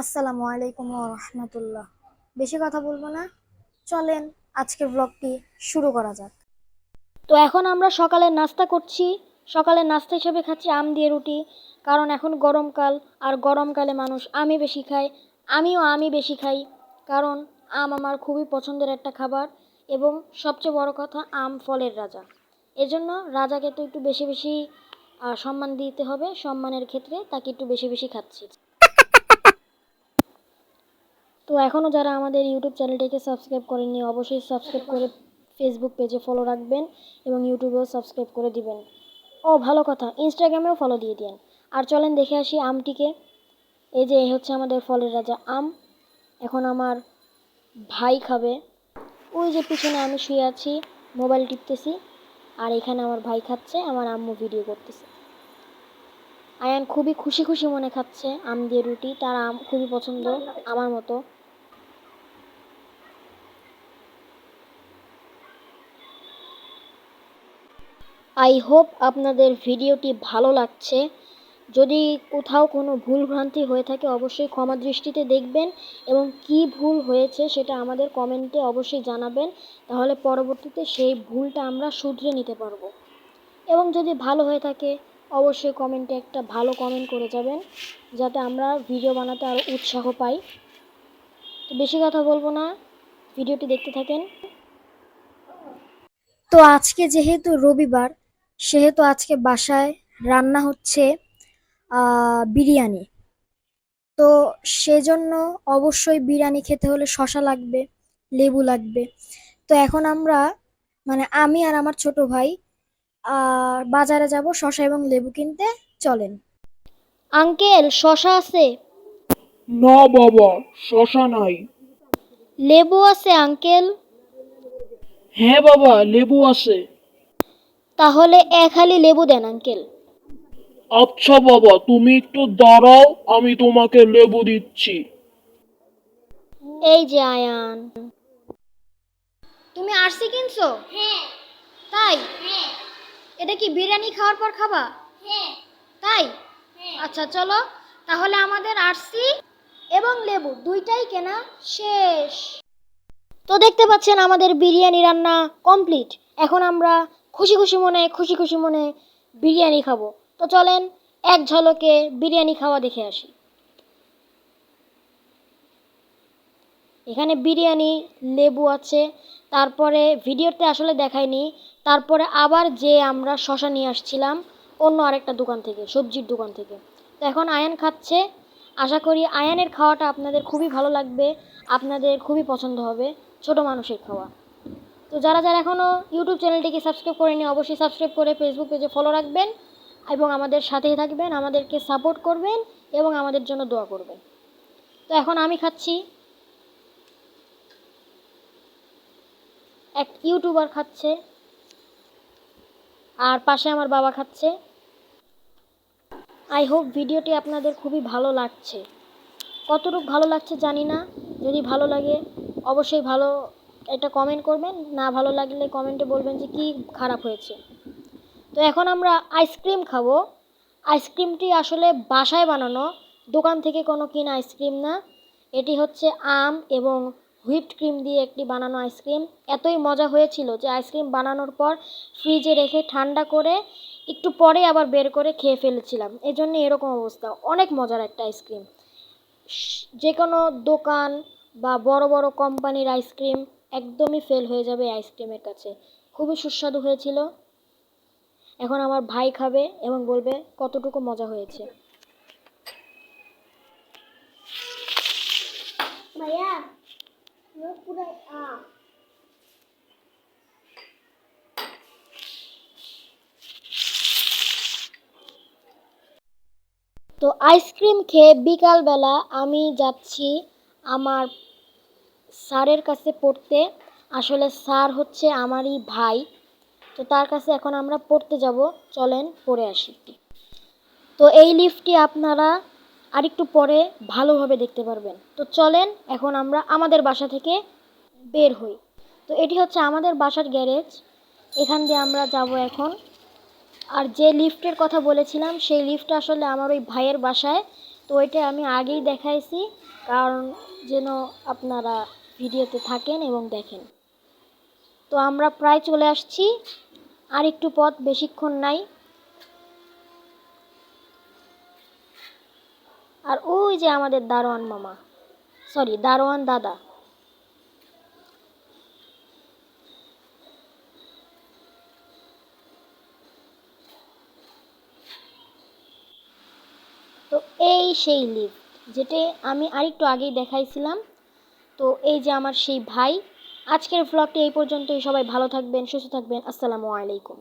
আসসালামু আলাইকুম রহমতুল্লাহ। বেশি কথা বলব না। চলেন আজকের ব্লগটি শুরু করা যাক। তো এখন আমরা সকালে নাস্তা করছি। সকালের নাস্তা হিসেবে খাচ্ছি আম দিয়ে রুটি, কারণ এখন গরমকাল আর গরমকালে মানুষ আমি বেশি খায়। আমিও আমি বেশি খাই, কারণ আম আমার খুবই পছন্দের একটা খাবার এবং সবচেয়ে বড় কথা, আম ফলের রাজা। এজন্য রাজাকে তো একটু বেশি বেশি সম্মান দিতে হবে। সম্মানের ক্ষেত্রে তাকে একটু বেশি বেশি খাচ্ছি। তো এখনও যারা আমাদের ইউটিউব চ্যানেলটিকে সাবস্ক্রাইব করেননি, অবশ্যই সাবস্ক্রাইব করে ফেসবুক পেজে ফলো রাখবেন এবং ইউটিউবেও সাবস্ক্রাইব করে দিবেন। ও, ভালো কথা। ইনস্টাগ্রামেও ফলো দিয়ে দিন আর চলেন দেখে আসি আমটিকে। এই যে হচ্ছে আমাদের ফলের রাজা আম। এখন আমার ভাই খাবে। ওই যে, পিছনে আমি শুয়ে আছি মোবাইল টিপতেছি। আর এখানে আমার ভাই খাচ্ছে, আমার আম্মু ভিডিও করতেছে। আয়ান খুবই খুশি খুশি মনে খাচ্ছে আম দিয়ে রুটি। তার আম খুবই পছন্দ, আমার মতো। আই হোপ আপনাদের ভিডিওটি ভালো লাগছে। যদি কোথাও কোনো ভুল ভ্রান্তি হয়ে থাকে, অবশ্যই ক্ষমা দৃষ্টিতে দেখবেন এবং কি ভুল হয়েছে সেটা আমাদের কমেন্টে অবশ্যই জানাবেন। তাহলে পরবর্তীতে সেই ভুলটা আমরা শুধরে নিতে পারব। এবং যদি ভালো হয়ে থাকে, অবশ্যই কমেন্টে একটা ভালো কমেন্ট করে যাবেন, যাতে আমরা ভিডিও বানাতে আরও উৎসাহ পাই। তো বেশি কথা বলব না, ভিডিওটি দেখতে থাকেন। তো আজকে যেহেতু রবিবার সেহেতু আজকে বাসায় রান্না হচ্ছে বিরিয়ানি। তো সেজন্য অবশ্যই বিরিয়ানি খেতে হলে শশা লাগবে লেবু লাগবে। তো এখন আমরা মানে আমি আর আমার ছোট ভাই আর বাজারে যাব শশা এবং লেবু কিনতে চলেন। আঙ্কেল শশা আছে? না বাবা শশা নাই। লেবু আছে আঙ্কেল? হ্যাঁ বাবা লেবু আছে। তাহলে এক হালি লেবু দেন আঙ্কেল। আচ্ছা বাবা তুমি একটু দাঁড়াও আমি তোমাকে লেবু দিচ্ছি। এই যে আয়ান। তুমি আরসি কিনছো? হ্যাঁ। তাই? হ্যাঁ। এটা কি বিরিয়ানি খাওয়ার পর খাবা? হ্যাঁ। তাই? হ্যাঁ। আচ্ছা চলো। তাহলে আমাদের আরসি এবং লেবু দুইটাই কেনা শেষ। তো দেখতে পাচ্ছেন আমাদের বিরিয়ানি রান্না কমপ্লিট। এখন আমরা খুশি খুশি মনে, খুশি খুশি মনে বিরিয়ানি খাব। তো চলেন, এক ঝলকে বিরিয়ানি খাওয়া দেখে আসি। এখানে বিরিয়ানি, লেবু আছে। তারপরে ভিডিওতে আসলে দেখায়নি তারপরে আবার যে আমরা শশা নিয়ে আসছিলাম, অন্য আরেকটা দোকান থেকে, সবজির দোকান থেকে। তো এখন আয়ান খাচ্ছে। আশা করি আয়ানের খাওয়াটা আপনাদের খুবই ভালো লাগবে। আপনাদের খুবই পছন্দ হবে। ছোট মানুষের খাওয়া। তো যারা যারা এখনও ইউটিউব চ্যানেলটিকে সাবস্ক্রাইব করেনি, অবশ্যই সাবস্ক্রাইব করে ফেসবুক পেজে ফলো রাখবেন এবং আমাদের সাথেই থাকবেন, আমাদেরকে সাপোর্ট করবেন এবং আমাদের জন্য দোয়া করবেন। তো এখন আমি খাচ্ছি এক ইউটিউবার খাচ্ছে আর পাশে আমার বাবা খাচ্ছে। আই হোপ ভিডিওটি আপনাদের খুবই ভালো লাগছে। কতটুকু ভালো লাগছে জানি না, যদি ভালো লাগে অবশ্যই ভালো একটা কমেন্ট করবেন, না ভালো লাগলে কমেন্টে বলবেন যে কি খারাপ হয়েছে। তো এখন আমরা আইসক্রিম খাব। আইসক্রিমটি আসলে বাসায় বানানো, দোকান থেকে কোনো কিনা আইসক্রিম না। এটি হচ্ছে আম এবং হুইপড ক্রিম দিয়ে একটি বানানো আইসক্রিম এতই মজা হয়েছিল যে আইসক্রিম বানানোর পর ফ্রিজে রেখে ঠান্ডা করে একটু পরে আবার বের করে খেয়ে ফেলেছিলাম। এই জন্য এরকম অবস্থা। অনেক মজার একটা আইসক্রিম যে কোনো দোকান বা বড় বড় কোম্পানির আইসক্রিম একদমই ফেল হয়ে যাবে আইসক্রিমের কাছে। খুবই সুস্বাদু হয়েছিল। এখন আমার ভাই খাবে এবং বলবে কতটুকু মজা হয়েছে। ভাইয়া পুরো আ তো আইসক্রিম খেয়ে বিকালবেলা আমি যাচ্ছি আমার স্যারের কাছে পড়তে, আসলে স্যার হচ্ছে আমারই ভাই। তো তার কাছে এখন আমরা পড়তে যাব। চলেন পড়ে আসি তো এই লিফটটি আপনারা আরেকটু পরে ভালোভাবে দেখতে পারবেন। তো চলেন এখন আমরা আমাদের বাসা থেকে বের হই। তো এটি হচ্ছে আমাদের বাসার গ্যারেজ। এখান দিয়ে আমরা যাব এখন। আর যে লিফটের কথা বলেছিলাম, সেই লিফট আসলে আমার ওই ভাইয়ের বাসায়। তো ওইটা আমি আগেই দেখাইছি, কারণ যেন আপনারা ভিডিওতে থাকেন এবং দেখেন। তো আমরা প্রায় চলে আসছি। আর একটু পথ বেশিক্ষণ নাই। আর ওই যে আমাদের দারোয়ান মামা। সরি দারোয়ান দাদা। তো এই সেই লিফট যেটা আমি আরেকটু আগেই দেখাইছিলাম। তো এই যে আমার সেই ভাই, আজকের ভ্লগটি এই পর্যন্তই। সবাই ভালো থাকবেন, সুস্থ থাকবেন। আসসালামু আলাইকুম।